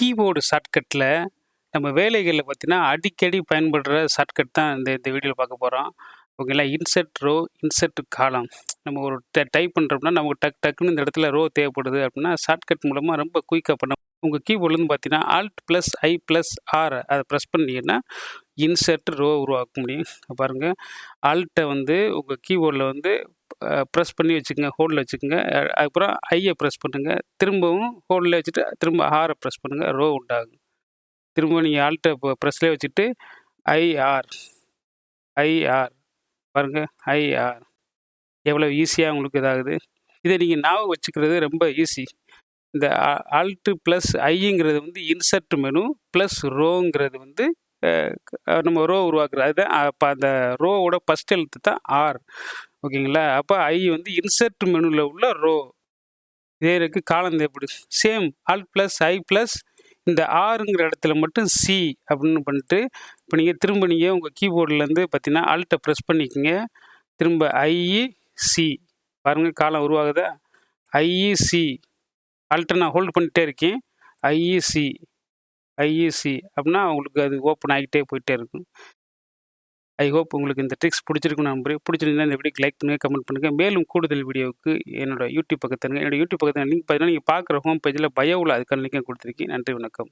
Keyboard ஷார்ட்கட்டில் நம்ம வேலைகளில் பார்த்தீங்கன்னா அடிக்கடி பயன்படுற ஷார்ட்கட் தான் இந்த இந்த வீடியோவில் பார்க்க போகிறோம் ஓகேங்களா? இன்செர்ட் ரோ இன்செர்ட் காலம். நம்ம ஒரு டைப் பண்ணுறோம்னா நமக்கு டக் டக்குன்னு இந்த இடத்துல ரோ தேவைப்படுது அப்படின்னா ஷார்ட்கட் மூலமாக ரொம்ப குயிக்காக பண்ண உங்கள் கீபோர்ட்லேருந்து பார்த்தீங்கன்னா alt plus I plus R அதை ப்ரெஸ் பண்ணீங்கன்னா இன்செர்ட் ரோ உருவாக்க முடியும். பாருங்கள் ஆல்ட்டை வந்து உங்கள் கீபோர்டில் வந்து ப்ரெஸ் பண்ணி வச்சுக்கோங்க ஹோல்டில் வச்சுக்கோங்க. அதுக்கப்புறம் ஐயை ப்ரெஸ் பண்ணுங்கள் திரும்பவும் ஹோல்டில் வச்சுட்டு திரும்ப ஆரை ப்ரெஸ் பண்ணுங்கள் ரோ உண்டாகும் திரும்ப நீங்கள் ஆல்ட்டை இப்போ ப்ரெஸ்லேயே வச்சுட்டு ஐஆர் ஐஆர் பாருங்கள் ஐஆர் எவ்வளோ ஈஸியாக உங்களுக்கு இதாகுது. இதை நீங்கள் ஞாபகம் வச்சுக்கிறது ரொம்ப ஈஸி இந்த ஆல்ட்டு ப்ளஸ் ஐங்கிறது வந்து இன்சர்ட் மெனு ப்ளஸ் ரோங்கிறது வந்து நம்ம ரோ உருவாக்குறது அதுதான் அப்போ அந்த ரோவோட ஃபஸ்ட் எழுத்து தான் ஆர் ஓகேங்களா? அப்போ ஐ வந்து இன்சர்ட் மெனுவில் உள்ள ரோ இதே இருக்குது காலம் எப்படி same all plus I plus இந்த ஆறுங்கிற இடத்துல மட்டும் சி அப்படின்னு பண்ணிட்டு இப்போ நீங்கள் திரும்ப நீங்கள் உங்கள் கீபோர்ட்லேருந்து பார்த்தீங்கன்னா ஆல்ட்டை ப்ரெஸ் பண்ணிக்கோங்க. திரும்ப ஐஇ சி பாருங்கள் காலம் உருவாகுதா? ஐஇசி ஆல்ட்டை நான் ஹோல்ட் பண்ணிகிட்டே இருக்கேன். ஐஇசி ஐஇசி அப்படின்னா உங்களுக்கு அது ஓப்பன் ஆகிட்டே போயிட்டே இருக்கும். ஐ ஹோப் உங்களுக்கு இந்த ட்ரிக்ஸ் பிடிச்சிருக்கும் நம்புறேன். பிடிச்சிருந்தா இந்த வீடியோக்கு லைக் பண்ணுங்கள் கமெண்ட் பண்ணுங்கள் மேலும் கூடுதல் வீடியோவுக்கு என்னோட யூடியூப் பக்கத்தில் என்னோட யூடியூப் பக்கத்தில் லிங்க் பார்த்தீங்கன்னா நீங்கள் பார்க்குற ஹோம் பேஜில் பயோவில் அதுக்கான லிங்க் கொடுத்துருக்கேன். நன்றி வணக்கம்.